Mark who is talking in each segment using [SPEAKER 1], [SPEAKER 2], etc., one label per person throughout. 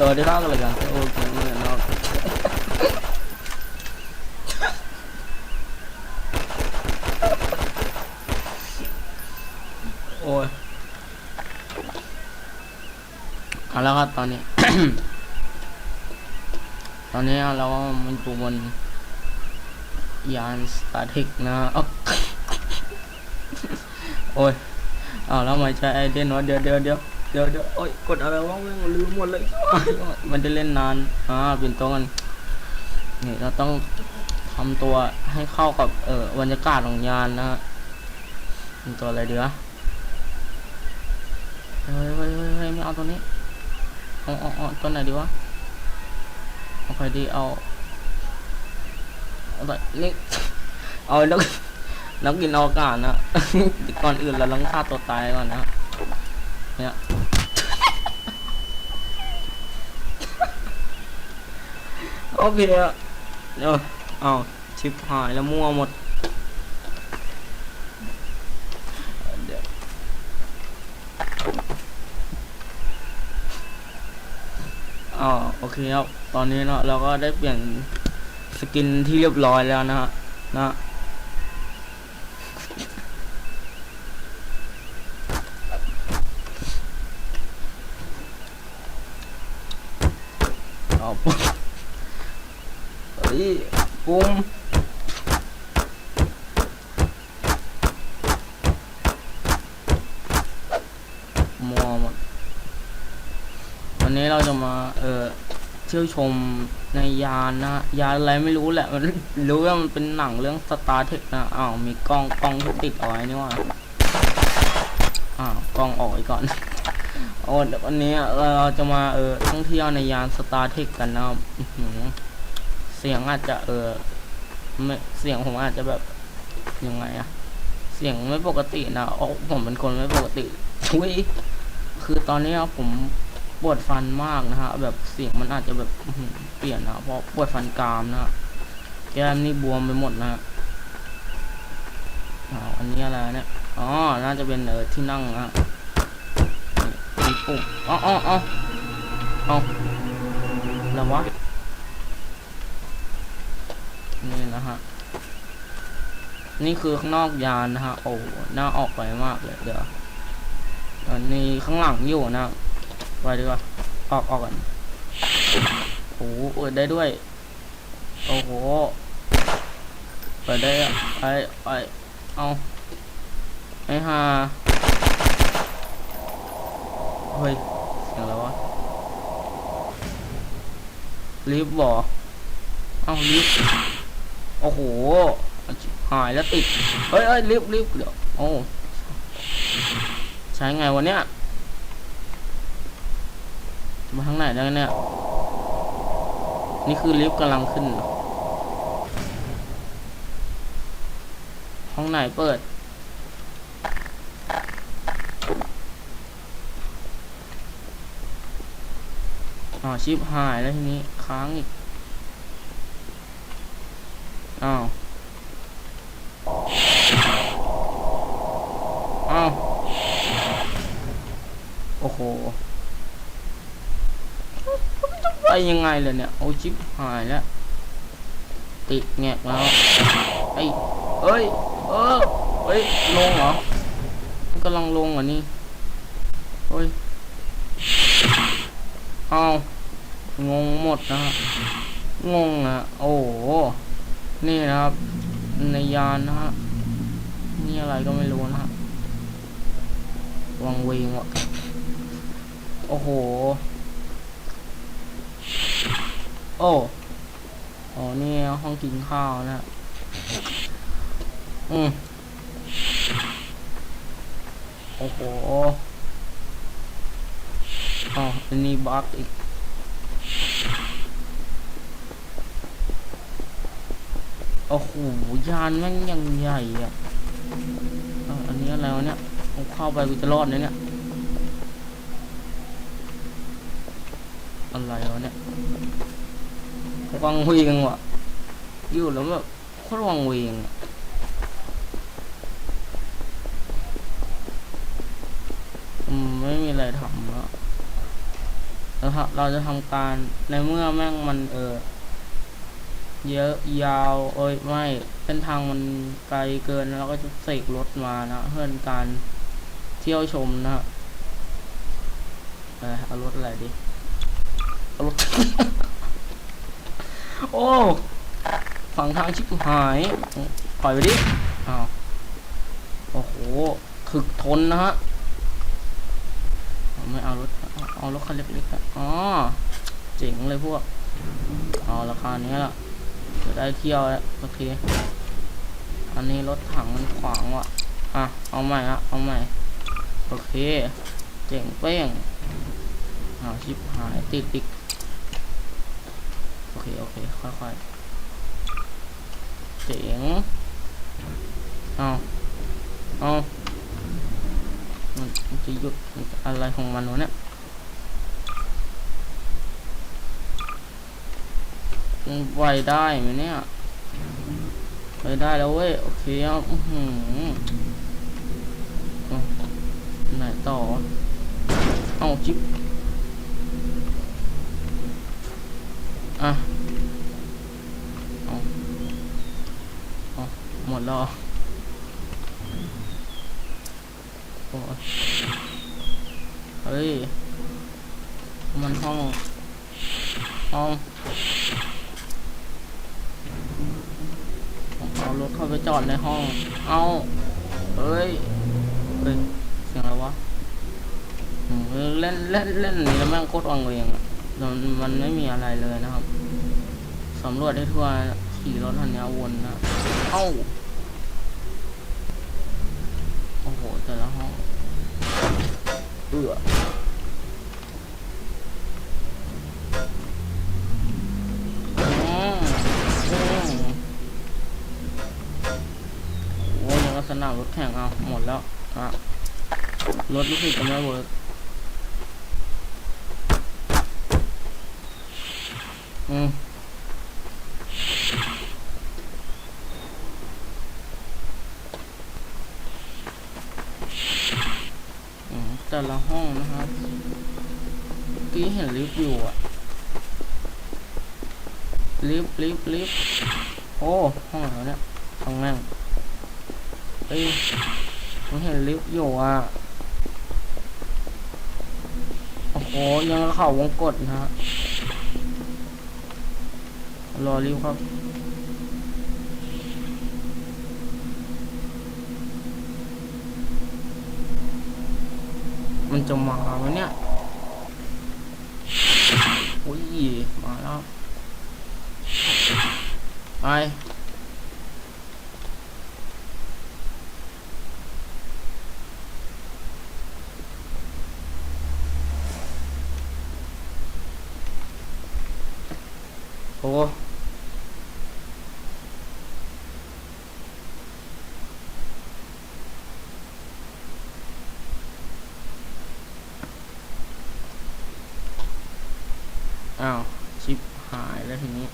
[SPEAKER 1] สวัสดีครับกันเลยกันโอเคเนี่ยเนาะโอ้ยเอาแล้วครับตอนนี้ ตอนนี้เรามันอยู่บนยานสตาร์ทิกนะอ๊อกโอ้ยเอาแล้วม่ใช่ไอเดนวะเดี๋ยวเดี๋ยวเดี๋ยว เดี๋ยวเดี๋ยวโอ้ยกดอะไรวะแม่งลืมหมดเลย มันจะเล่นนาน อ่าเปลี่ยนตัวกันนี่เราต้องทำตัวให้เข้ากับเออบรรยากาศของยานนะฮะเป็นตัวอะไรดีวะเฮ้ยเฮ้ยเฮ้ยเฮ้ยไม่เอาตัวนี้เอาเอาเอาตัวไหนดีวะเอาใครดีเอาเอาตัวนี่เอานักนักกินอวกาศนะ ก่อนอื่นเราต้องฆ่าตัวตายก่อนนะเนี่ย โอเคอะเดี๋ยวเอาชิปหายแล้วมั่วหมดเดี๋ยวอ๋อโอเคครับตอนนี้เนาะเราก็ได้เปลี่ยนสกินที่เรียบร้อยแล้วนะฮะนะเอาปุ๊บเฮ้ย ปุ้มมัวหมดวันนี้เราจะมา เอ่อเที่ยวชมในยานนะยานอะไรไม่รู้แหละมันรู้ว่ามันเป็นหนังเรื่องสตาร์เทคนะอ้าวมีกล้องกล้องที่ติดเอาไว้นี่ว่าอ้าวกล้องออกไปก่อนโอ้วันนี้เราจะมาเออท่องเที่ยวในยานสตาร์เทคกันนะครับ เสียงอาจจะเออไม่เสียงผมอาจจะแบบยังไงอะเสียงไม่ปกตินะอ๋อผมเป็นคนไม่ปกติทุยคือตอนนี้ผมปวดฟันมากนะฮะ แบบเสียงมันอาจจะแบบเปลี่ยนนะเพราะปวดฟันกรามนะฮะแก้มนี่บวมไปหมดนะฮะอ้าวอันนี้อะไรเนี่ยอ๋อน่าจะเป็นเออที่นั่งนะมีปุ่มอ๋ออ๋ออ๋อเอาแล้ววะ นี่นะฮะ นี่คือข้างนอกยานนะฮะ โอ้น่าออกไปมากเลยเดี๋ยวอันนี้ข้างหลังอยู่นะไปดีกว่าออกออกกันโอ้โหเปิดได้ด้วย โอ้โหเปิดได้อะไปไปเอาไอ้ห่าเฮ้ยเสียงอะไรวะลิฟต์บอเอ้าลิฟต์ โอ้โหหายแล้วติดเฮ้ยเฮ้ยลิฟต์ลิฟต์เดี๋ยวโอ้ใช้ไงวะเนี่ยมาทางไหนได้เนี่ย นี่คือลิฟต์กำลังขึ้น ห้องไหนเปิด อ๋อชิปหายแล้วทีนี้ค้างอีก อ้าวอ้าวโอ้โหไปยังไงเลยเนี่ย โอ้ชิปหายแล้ว ติดแงกแล้วไอ้เอ้ย เออเฮ้ย ลงเหรอมันกำลังลงเหรอนี่เฮ้ยเอางงหมดนะงงอะ โอ้ นี่นะครับ ในยานนะฮะนี่อะไรก็ไม่รู้นะฮะวังเวงว่ะโอ้โห โอ้อ๋อนี่ห้องกินข้าวนะฮะอืมโอ้โหอ๋ออันนี้บักอีก โอ้โหยานแม่งยังใหญ่อะ่ะอันนี้อะไรวะเนี่ยผมเข้าไปกูจะรอดไหมเนี่ยอะไรวะเนี่ยวังเวงว่ะอยู่แล้วแบบโคตรวังเวงอะอืมไม่มีอะไรทำแล้วแล้วเราจะทำการในเมื่อแม่งมันเออ เยอะยาวเอ้ยไม่เส้นทางมันไกลเกินเราก็จะเสกรถมานะเพื่อนการเที่ยวชมนะฮะเอารถอะไรดีเอารถโอ้ฝั่งทางชิบหายปล่อยไปดิอ้าวโอ้โหถึกทนนะฮะไม่เอารถเอารถคันเล็กๆอะอ๋อเจ๋งเลยพวกเอาราคานี้ละ จะได้เที่ยวแล้วโอเคอันนี้รถถังมันขวางว่ะอะเอาใหม่อะเอาใหม่โอเค เจ๋งเป้งอ้าวชิบหายติดติดโอเคโอเคค่อยๆเจ๋งเอาเอามันจะหยุดอะไรของมันวะเนี่ย มันไหวได้ไหมเนี่ยไปได้แล้วเว้ย โอเคอะอื้อหือเอาไหนต่อ เอาจิ๊บอะเอาเอาหมดแล้วเหรอโอ้ยเฮ้ย มันห้องห้อง ผมเอา รถเข้าไปจอดในห้อง เอาเฮ้ยเฮ้ยเสียงอะไรวะเล่นเล่นเล่นนี่แล้วแม่งโคตรวังเวงอะมันมันไม่มีอะไรเลยนะครับสำรวจให้ทั่วขี่รถทันยาวนนะเอ้าโอ้โหแต่ละห้องเอือ สนามรถแข่งเอาหมดแล้วอะรถรู้สึกจะไม่เวิร์กอืมแต่ละห้องนะครับกี้เห็นลิฟต์อยู่อะลิฟต์ลิฟต์ลิฟต์โอ้ ห้องไหนวเนี่ยห้องนั่ง เอ้ยผมเห็นลิฟต์อยู่อะ โอ้โห ยังเข่าวงกดนะฮะ รอลิฟต์ครับมันจะมาไหมเนี่ยอุ้ย มาแล้ว ไป โอ้อ้าว ชิป หายแล้วทีนี้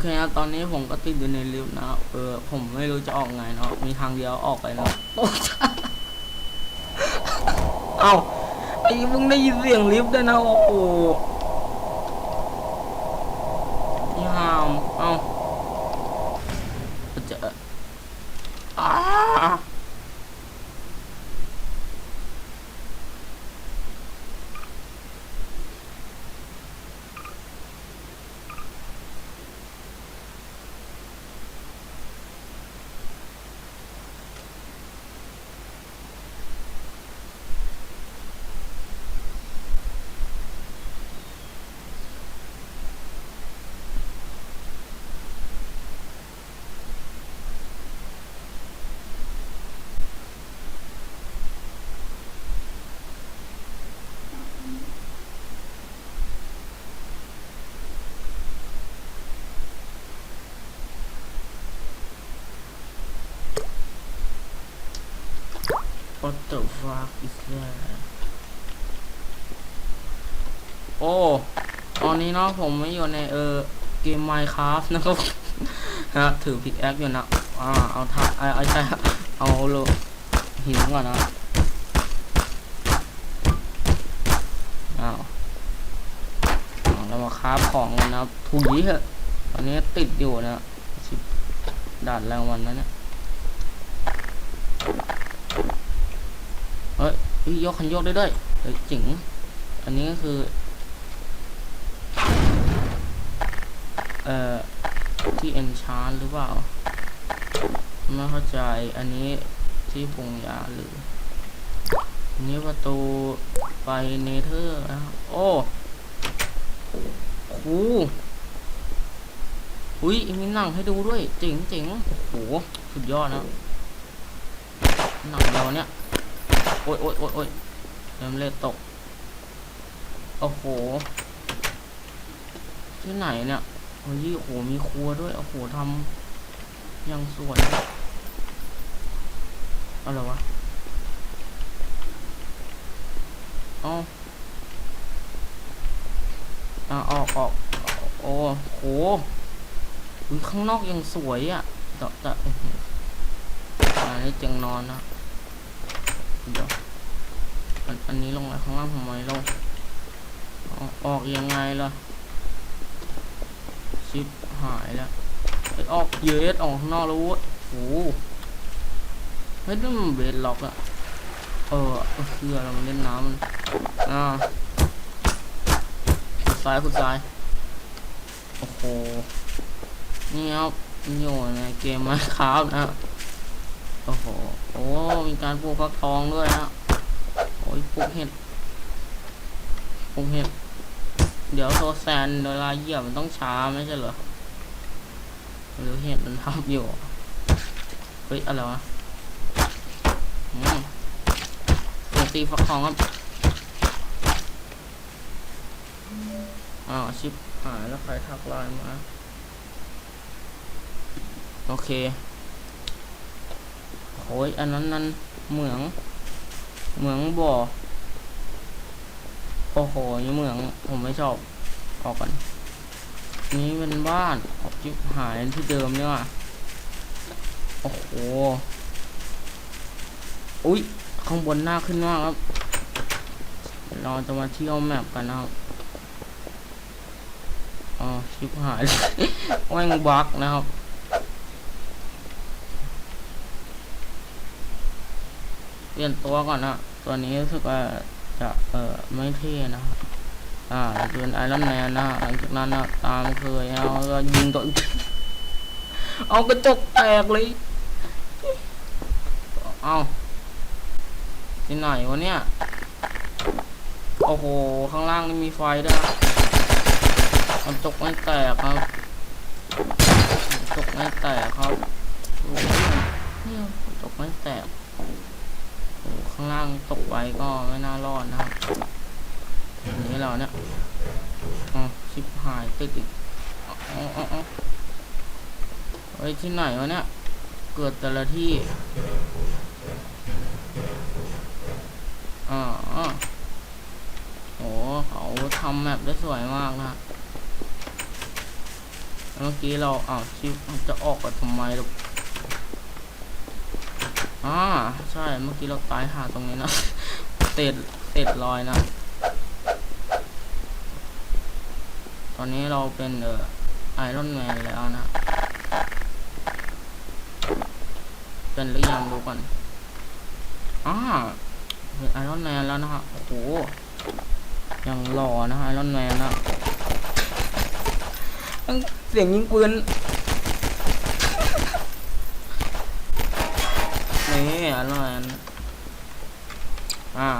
[SPEAKER 1] เคครับตอนนี้ผมก็ติดอยู่ในลิฟต์นะครับเออผมไม่รู้จะออกไงเนาะมีทางเดียวออกไปแล้วเอ้าไอ้มึงได้ยินเสียงลิฟต์ด้วยนะโอ้โหยามเอ้า What the fuck is that โอ้ ตอนนี้เนาะผมไม่อยู่ในเออเกม Minecraft นะครับฮะถือพิกแอคอยู่นะ อ่า เอาท่าเอาใช่เอาโลหินก่อนนะ อ้าวเรามาคราฟของกันนะครับถุยเหอะตอนนี้ติดอยู่นะชิบด่านแรงวันนั้นเนี่ย เฮ้ยยกคันโยกได้ด้วยเฮ้ยเจ๋งอันนี้ก็คือ เอ่อ ที่เอนชานหรือเปล่า ไม่เข้าใจ อันนี้ที่ปรุงยาหรือ อันนี้ประตูไปเนเธอร์นะครับโอ้โหอุ้ยมีหนังให้ดูด้วย เจ๋งเจ๋งโอ้โห สุดยอดนะ หนังเราเนี่ย โอ้ยโอ้ยโอ้ยโอ้ยเริ่มเลือดตก โอ้โห ที่ไหนเนี่ยโอ้ยโอ้โห มีครัวด้วย โอ้โหทำยังสวยอะไรวะเอาอ่ออกออกโอ้โหข้างนอกยังสวยอะแต่แต่อันนี้เตียงนอนนะ เดี๋ยวอันอันนี้ลงมาข้างล่างทำไมลง ออกออกยังไงล่ะชิปหายแล้วไอออกเยสออกข้างนอกแล้วเว้ยโอ้โหเฮ้ยนี่มันเบสล็อกอะเออเออคือเราเล่นน้ำมันอ่าขุดซ้ายขุดซ้ายโอ้โหนี่ครับอยู่ในเกมมาครับนะ โอ้โห โอ้ มีการปลูกฟักทองด้วยนะ โอ้ยปลูกเห็ด ปลูกเห็ด เดี๋ยวโซแซนเวลาเหยียบมันต้องช้าไม่ใช่เหรอ หรือเห็ดมันทับอยู่ เฮ้ย อะไรวะอืมตีฟักทองครับ อ้าวชิปหายแล้วใครทักไลน์มา โอเค โอ้ยอันนั้นนั่นเหมือง เหมืองบ่อ โอ้โหนี่เหมือง ผมไม่ชอบ ออกกัน นี่เป็นบ้านออกจิบหายที่เดิมเนี่ยว่ะโอ้โห อุ้ย ข้างบนหน้าขึ้นมากครับ เราจะมาเที่ยวแมปกันนะครับอ๋อชิบหายแม่งบักนะครับ เปลี่ยนตัวก่อนนะ ตัวนี้รู้สึกว่าจะเออไม่เท่นะครับอ่าจะเป็นไอรอนแมนนะหลังจากนั้นนะตามเคยเอาก็ยิงตัวเอากระจกแตกเลยเอาที่ไหนวะเนี่ย โอ้โห ข้างล่างนี่มีไฟด้วยกระจกไม่แตกครับกระจกไม่แตกครับโอ้โหเนี่ยกระจกไม่แตก ข้างล่างตกไว้ก็ไม่น่ารอดนะครับอันนี้เราเนี่ยอ๋อชิบหายติดอีกอ๋ออ๋ออ๋อเฮ้ที่ไหนวะเนี่ย เกิดแต่ละที่อ๋อโอ้เขาทำแมปได้สวยมากนะเมื่อกี้เราอ้าวชิปจะออกกันทำไมลูก อ่าใช่เมื่อกี้เราตายหาตรงนี้นะเศษเศษรอยนะ ตอนนี้เราเป็นเอ่อไอรอนแมนแล้วนะ เป็นหรือยังดูก่อนอ่าเป็นไอรอนแมนแล้วนะฮะโอ้โหยังหล่อนะไอรอนแมนนะเสียงยิงปืน นี่อร่อยนนั้นอ่า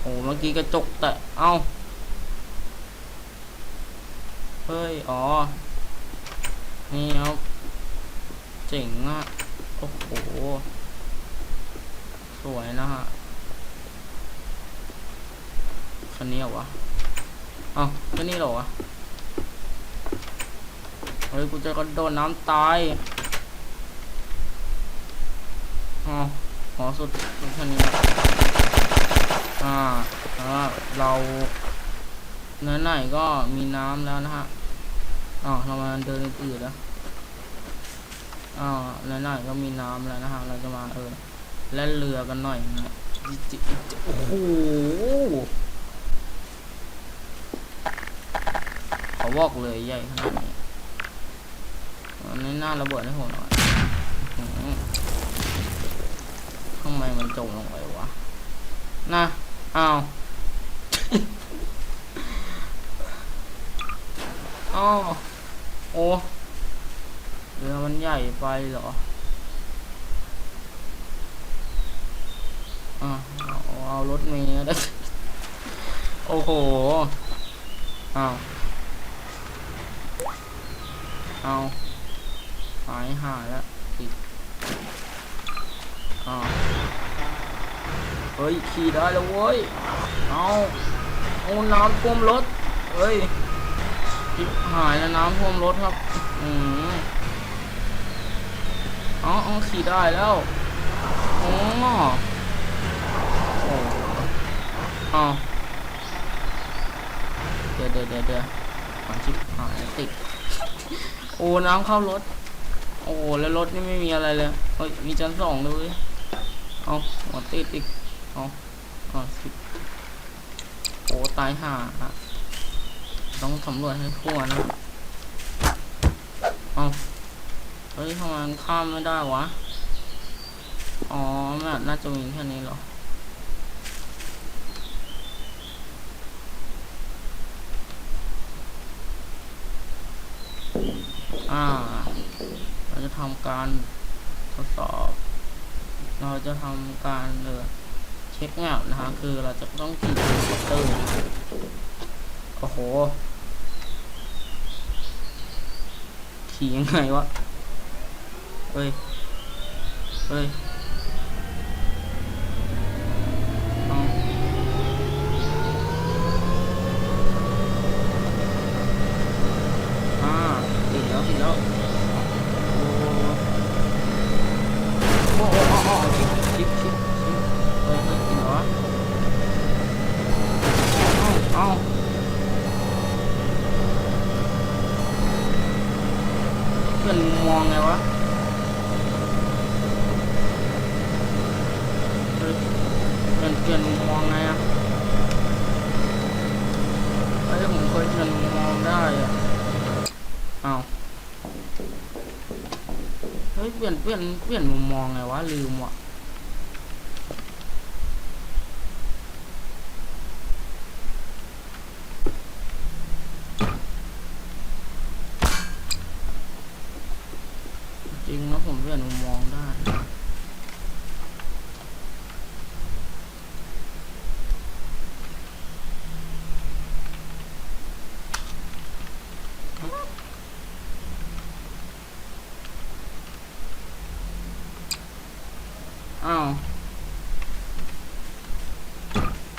[SPEAKER 1] โอ้เมื่อกี้กระจกแต่เอ้าเฮ้ยอ๋อนี่ครับเจ๋งอะโอ้โหสวยนะฮะคันนี้วะเอ้าคันนี้เหรอวะเฮ้ยกูจะกระโดดน้ำตาย อ๋อขอสุดสุดแค่นี้นะอ่าอ่าเราไหนๆก็มีน้ำแล้วนะฮะอ๋อเรามาเดินอื่นแล้วอ๋อไหนๆก็มีน้ำแล้วนะฮะเราจะมาเออเล่นเรือกันหน่อยนะจิจโอ้โหเขาบอกเลยใหญ่ขนาดนี้อันนี้น่าระเบิดให้ผมหน่อยอำไมมันจมลงไปวะน่ะอ้าวอ้าวโอ้เรือมันใหญ่ไปเหรออะเอาเอารถเมล์ได้โอ้โหอ้าวเอาหายหายแล้วอีกอ้าว เฮ้ย ขี่ได้แล้วเว้ย เอาเอาน้ำท่วมรถเฮ้ยจิบหายแล้วน้ำท่วมรถครับ อืมอ๋ออ๋อขี่ได้แล้วอ๋อโอ้อ้เดี๋ยวเดี๋ยวเดี๋ยวเดี๋ยวหาชิบหายติด โอ้ น้ำเข้ารถ โอ้ แล้วรถนี่ไม่มีอะไรเลย เฮ้ย มีชั้นสองด้วยเวยเอาหัวติดอีก เอาเอาสิโอ้ตายห่าต้องสำรวจให้ทั่วนะเอาเฮ้ยทำไมมันข้ามไม่ได้วะ อ๋อแม่น่าจะมีแค่นี้หรออ่า เราจะทำการทดสอบ เราจะทำการเออ เช็คแงบนะฮะคือเราจะต้องขี่คอมพิวเตอร์โอ้โหขี่ยังไงวะ เฮ้ย เฮ้ยเอาอ่าติดแล้วติดแล้ว โอ้โอ้โอ้โอ้ชิปชิปชิปชิปเฮ้ยเฮ้ยจริงเหรอวะเอาเอาเพื่อนมุมมองไงวะ เฮ้ยเปลี่ยนเปลี่ยนมุมมองไงอะไอ้ยผมเคยเปลี่ยนมุมมองได้อะอ้าวเฮ้ย เปลี่ยนเปลี่ยนมุมมองไงวะลืมว่ะจริงนะผมเปลี่ยนมุมมองได้ อ้าว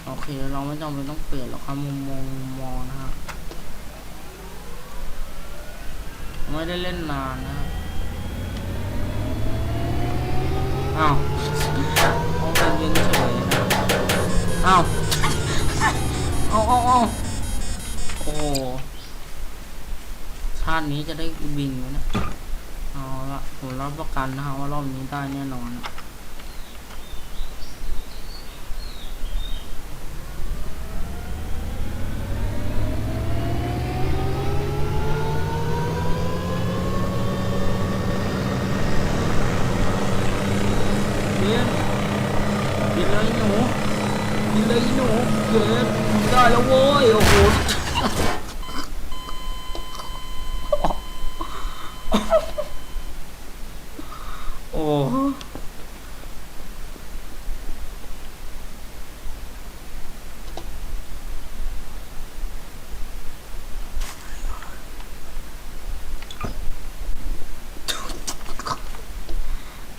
[SPEAKER 1] โอเค เราไม่จำเป็นต้องเปลี่ยนหรอกครับมุมมองมองนะฮะไม่ได้เล่นนานนะอ้าวเอาเป็นเย็นเฉยนะอ้าวเอาเอาเอาโอ้ชาตินี้จะได้บินไหมนะเอาละผมรับประกันนะฮะว่ารอบนี้ได้แน่นอนนะ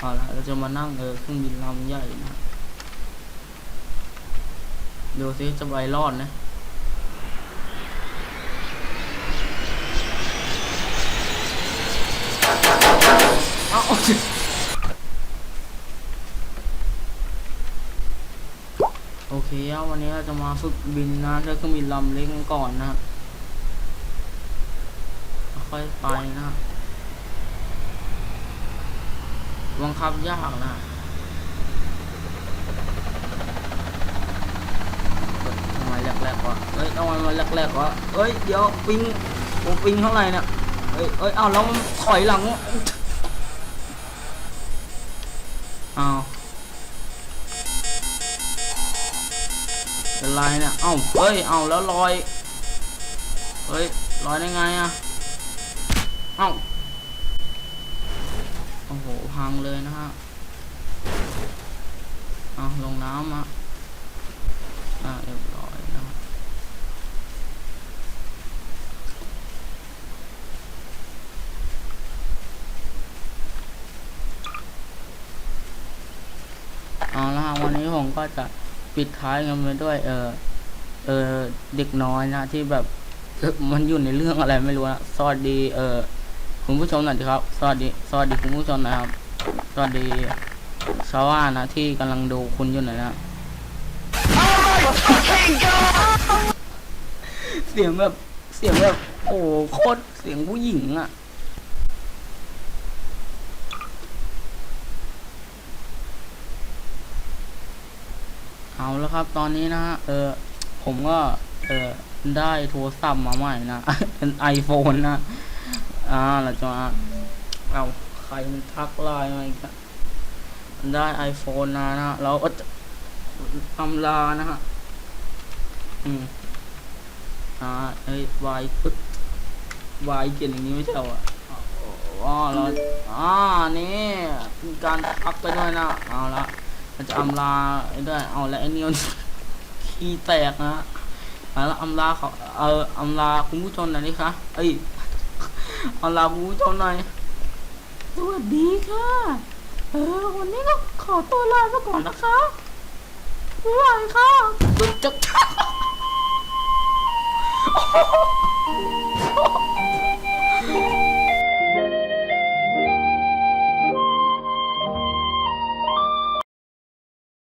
[SPEAKER 1] เอาละเราจะมานั่งเออเครื่องบินลำใหญ่นะเดี๋ยวซิจะไปรอดนะโอเควันนี้เราจะมาฝึกบินนะด้วยเครื่องบินลำเล็กก่อนนะค่อยไปนะครับ บังคับยากนะทำไมแรกๆวะเฮ้ยทำไมมันแรกๆวะเฮ้ย เดี๋ยวปิงผมปิงเท่าไหร่เนี่ยเฮ้ยเฮ้ยเอาแล้วมันถอยหลังวะอ้าวเป็นไรเนี่ยเอ้าเฮ้ย เอาแล้วลอย เฮ้ยลอยได้ไงอะเอ้า พังเลยนะฮะเอาลงน้ำอะอ่าเรียบร้อยนะเอาละฮะวันนี้ผมก็จะปิดท้ายกันไปด้วย เออเออเด็กน้อยนะที่แบบมันอยู่ในเรื่องอะไรไม่รู้นะสวัสดี เออคุณผู้ชมหน่อยครับ สวัสดี สวัสดีคุณผู้ชมนะครับ สวัสดีชาวบ้านะที่กำลังดูคุณอยู่หน่อยนะ เสียงแบบ เสียงแบบ โอ้โหโคตรเสียงผู้หญิงอะเอาแล้วครับ ตอนนี้นะฮะเออ ผมก็ เออได้โทรศัพท์มาใหม่นะ เป็นไอโฟนนะ อ่าเราจะมาเอา ครมันทักไลน์มาอีกอะได้ไอโฟนนะนะฮะเราก็จะอำลานะฮะอืมอ่าเอ้ยวายปึ๊บวายเขียนอย่างนี้ไม่ใช่เหรออ๋อเราอ่านี่มีการทักไปด้วยนะเอาละมันจะอำลาได้วยเอาแล้วไอ้นี่มันขี้แตกนะเอาแล้วอำลาเขาเอออำลาคุณผู้ชมหน่อยดิคะเอ้ยอำลาคุณผู้ชมหน่อย วัสดีค่ะ เออ วันนี้ก็ขอตัวลาไปก่อนนะคะบ๊ายบาค่ะจุ๊บจุ๊บ